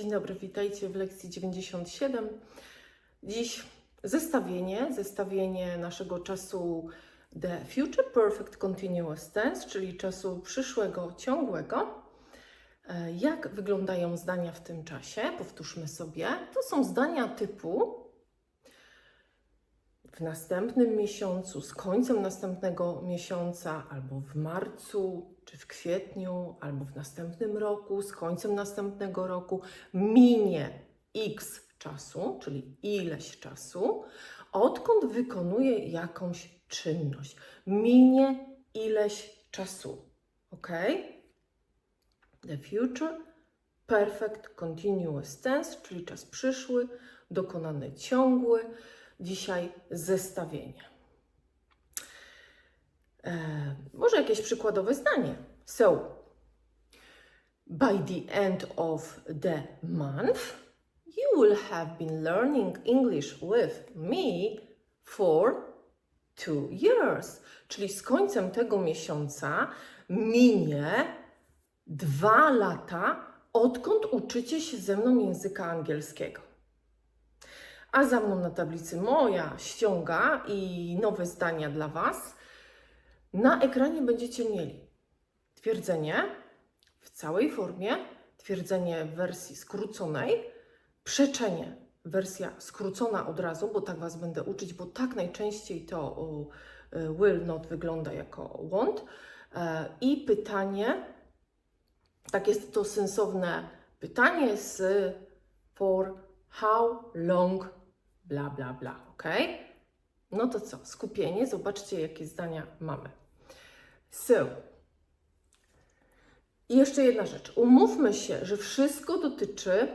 Dzień dobry, witajcie w lekcji 97. Dziś zestawienie, zestawienie naszego czasu The Future Perfect Continuous Tense, czyli czasu przyszłego ciągłego. E, Jak wyglądają zdania w tym czasie? Powtórzmy sobie. To są zdania typu w następnym miesiącu, z końcem następnego miesiąca, albo w marcu, czy w kwietniu, albo w następnym roku, z końcem następnego roku, minie x czasu, czyli ileś czasu, odkąd wykonuje jakąś czynność. Minie ileś czasu. Ok? The future perfect continuous tense, czyli czas przyszły, dokonany ciągły. Dzisiaj zestawienie. E, może jakieś przykładowe zdanie. So, by the end of the month, you will have been learning English with me for two years. Czyli z końcem tego miesiąca minie dwa lata, odkąd uczycie się ze mną języka angielskiego. A za mną na tablicy moja ściąga i nowe zdania dla Was. Na ekranie będziecie mieli twierdzenie w całej formie, twierdzenie w wersji skróconej, przeczenie, wersja skrócona od razu, bo tak Was będę uczyć, bo tak najczęściej to y, will not wygląda jako want. E, I pytanie, tak jest to sensowne pytanie z for how long bla bla bla, ok? No to co? Skupienie, zobaczcie jakie zdania mamy. So. I jeszcze jedna rzecz. Umówmy się, że wszystko dotyczy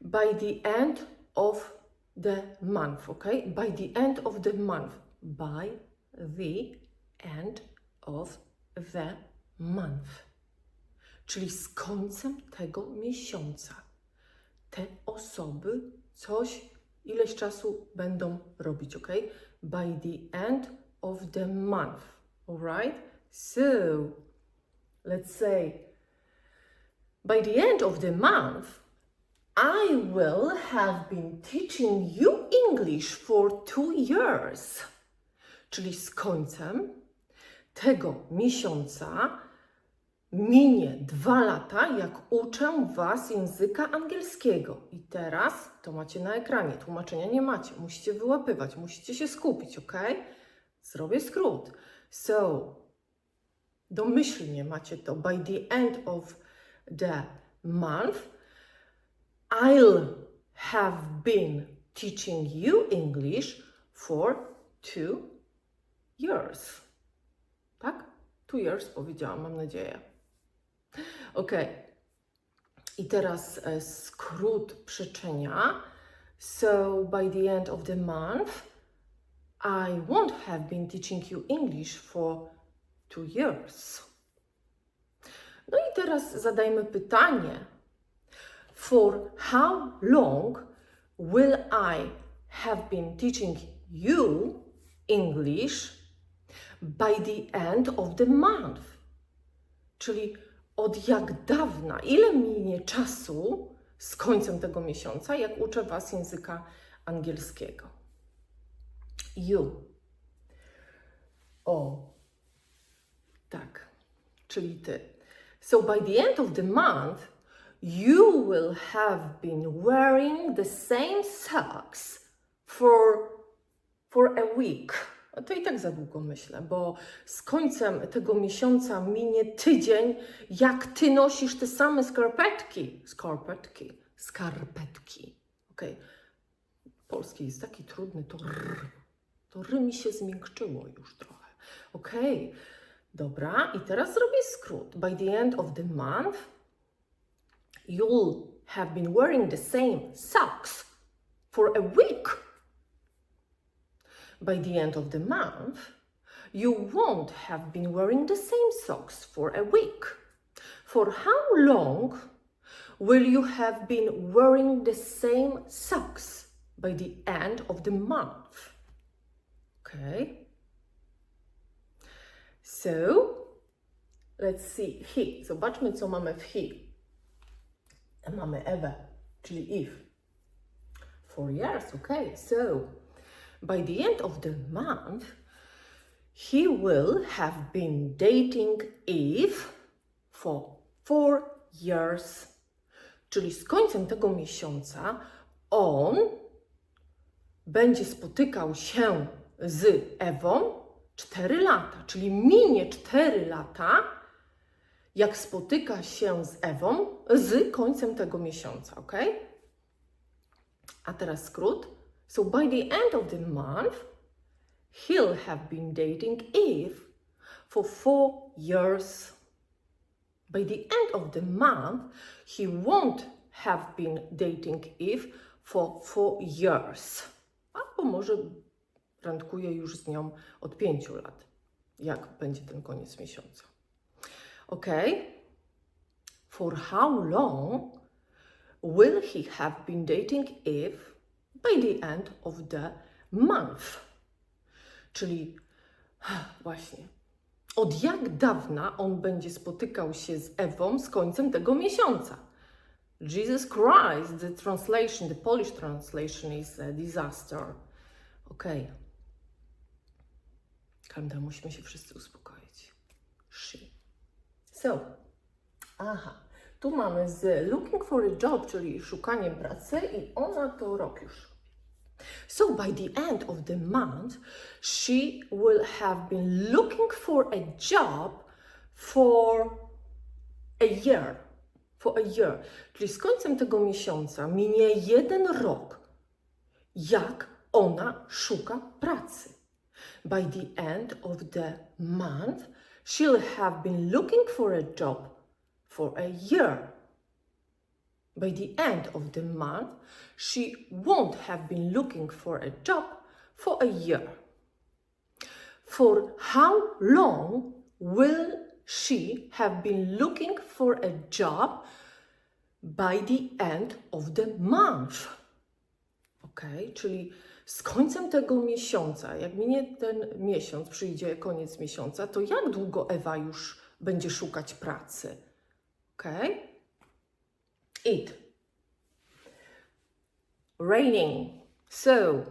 by the end of the month, ok? By the end of the month. By the end of the month. Czyli z końcem tego miesiąca. Te osoby coś ileś czasu będą robić, ok? By the end of the month, alright? So, let's say, by the end of the month, I will have been teaching you English for two years. Czyli z końcem tego miesiąca minie dwa lata, jak uczę Was języka angielskiego. I teraz to macie na ekranie. Tłumaczenia nie macie. Musicie wyłapywać, musicie się skupić, ok? Zrobię skrót. So, domyślnie macie to. By the end of the month, I'll have been teaching you English for two years. Tak? Two years powiedziałam, mam nadzieję. Ok. I teraz e, skrót przyczenia. So by the end of the month, I won't have been teaching you English for two years. No i teraz zadajmy pytanie. For how long will I have been teaching you English by the end of the month? Czyli od jak dawna, ile minie czasu z końcem tego miesiąca, jak uczę Was języka angielskiego. You. O. Tak, czyli Ty. So by the end of the month, you will have been wearing the same socks for, for a week. To i tak za długo myślę, bo z końcem tego miesiąca minie tydzień, jak ty nosisz te same skarpetki. Skarpetki, skarpetki. Okej. Polski jest taki trudny, to r. To r mi się zmiękczyło już trochę. Okej. Dobra, i teraz zrobię skrót. By the end of the month, you'll have been wearing the same socks for a week. By the end of the month, you won't have been wearing the same socks for a week. For how long will you have been wearing the same socks by the end of the month? Okay. So, let's see he. Zobaczmy, co mamy w he. Mamy Ewę. czyli if. Four years, okay. So, by the end of the month, he will have been dating Eve for four years. Czyli z końcem tego miesiąca on będzie spotykał się z Ewą 4 lata, czyli minie 4 lata, jak spotyka się z Ewą z końcem tego miesiąca, ok? A teraz skrót. So by the end of the month, he'll have been dating Eve for four years. By the end of the month, he won't have been dating Eve for four years. Albo może randkuje już z nią od pięciu lat, jak będzie ten koniec miesiąca. Ok? For how long will he have been dating Eve by the end of the month? Czyli właśnie, od jak dawna on będzie spotykał się z Ewą z końcem tego miesiąca? Jesus Christ, the translation, the Polish translation is a disaster. Okay. Calm down, musimy się wszyscy uspokoić. She. So, aha, tu mamy z looking for a job, czyli szukaniem pracy i ona to rok już. So by the end of the month, she will have been looking for a job for a year. For a year. Czyli z końcem tego miesiąca minie jeden rok, jak ona szuka pracy. By the end of the month, she'll have been looking for a job for a year. By the end of the month, she won't have been looking for a job for a year. For how long will she have been looking for a job by the end of the month? Ok, czyli z końcem tego miesiąca, jak minie ten miesiąc, przyjdzie koniec miesiąca, to jak długo Ewa już będzie szukać pracy? Ok? It. Raining. So,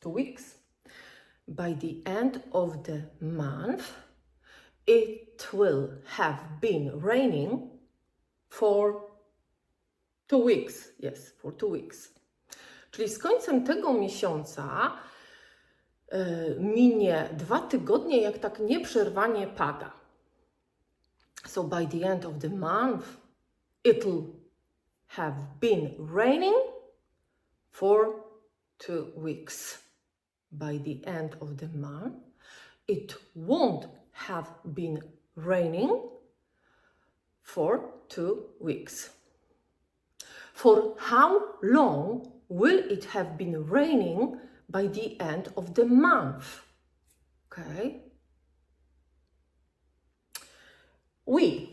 two weeks. By the end of the month, it will have been raining for two weeks. Yes, for two weeks. Czyli z końcem tego miesiąca y, minie dwa tygodnie, jak tak nieprzerwanie pada. So by the end of the month, it'll have been raining for two weeks. By the end of the month, it won't have been raining for two weeks. For how long will it have been raining by the end of the month? Okay. We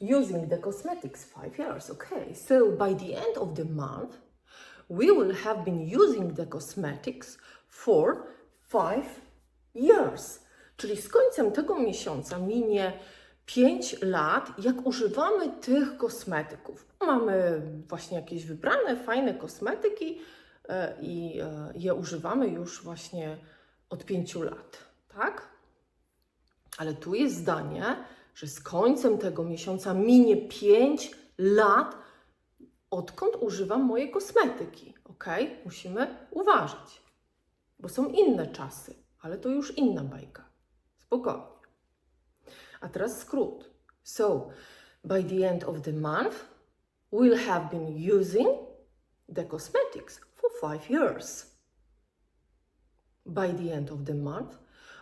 using the cosmetics five years. Okay, so by the end of the month, we will have been using the cosmetics for five years. Czyli z końcem tego miesiąca minie 5 lat, jak używamy tych kosmetyków. Mamy właśnie jakieś wybrane, fajne kosmetyki e, i e, je używamy już właśnie od 5 lat, tak? Ale tu jest zdanie, że z końcem tego miesiąca minie 5 lat, odkąd używam mojej kosmetyki. Ok? Musimy uważać, bo są inne czasy, ale to już inna bajka. Spokojnie. A teraz skrót. So, by the end of the month, we'll have been using the cosmetics for five years. By the end of the month,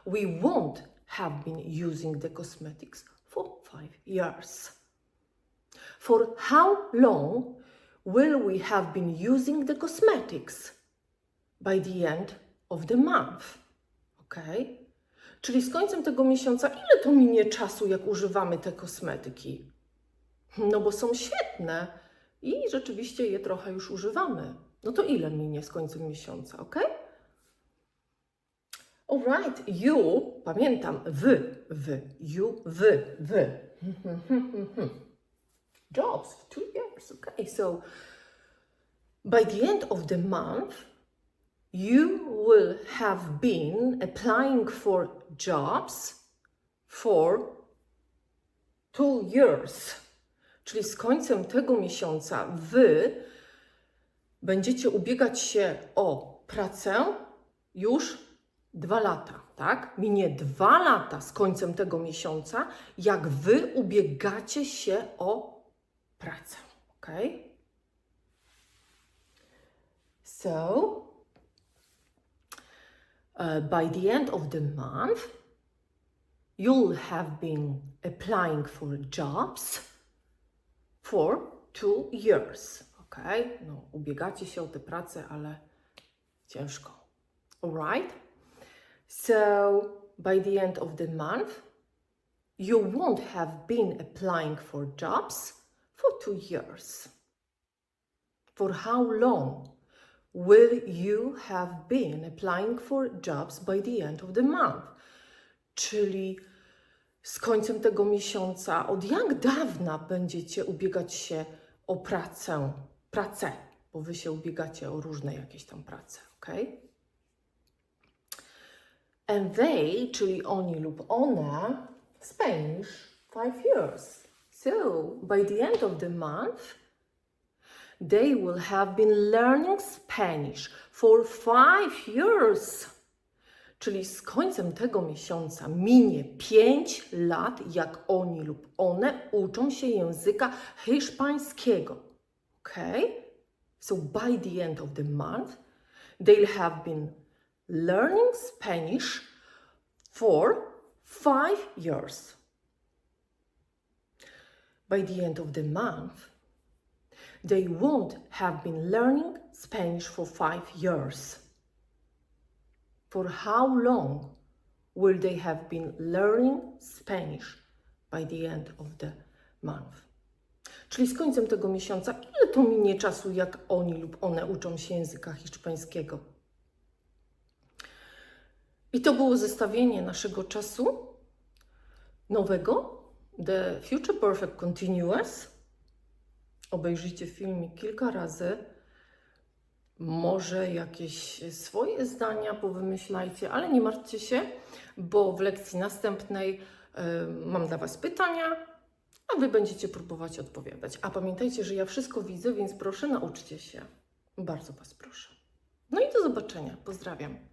we won't have been using the cosmetics five years. For how long will we have been using the cosmetics? By the end of the month. Okay? Czyli z końcem tego miesiąca, ile to minie czasu, jak używamy te kosmetyki? No bo są świetne i rzeczywiście je trochę już używamy. No to ile minie z końcem miesiąca, ok? Alright, you, pamiętam, wy, wy, you, wy, wy. jobs two years. Okay, so by the end of the month, you will have been applying for jobs for two years. Czyli z końcem tego miesiąca wy będziecie ubiegać się o pracę już dwa lata, tak? Minie dwa lata z końcem tego miesiąca, jak wy ubiegacie się o pracę, ok? So, uh, by the end of the month, you'll have been applying for jobs for two years. Ok? No, ubiegacie się o tę pracę, ale ciężko. Alright? So, by the end of the month, you won't have been applying for jobs for two years. For how long will you have been applying for jobs by the end of the month? Czyli z końcem tego miesiąca, od jak dawna będziecie ubiegać się o pracę, pracę, bo wy się ubiegacie o różne jakieś tam prace, ok? And they, czyli oni lub ona, Spanish, five years. So, by the end of the month, they will have been learning Spanish for five years. Czyli z końcem tego miesiąca minie 5 lat, jak oni lub one uczą się języka hiszpańskiego. Ok? So by the end of the month, they'll have been learning Spanish for five years. By the end of the month, they won't have been learning Spanish for five years. For how long will they have been learning Spanish by the end of the month? Czyli z końcem tego miesiąca, ile to minie czasu, jak oni lub one uczą się języka hiszpańskiego? I to było zestawienie naszego czasu nowego, The Future Perfect Continuous. Obejrzyjcie filmik kilka razy. Może jakieś swoje zdania powymyślajcie, ale nie martwcie się, bo w lekcji następnej y, mam dla Was pytania, a Wy będziecie próbować odpowiadać. A pamiętajcie, że ja wszystko widzę, więc proszę nauczcie się. Bardzo Was proszę. No i do zobaczenia. Pozdrawiam.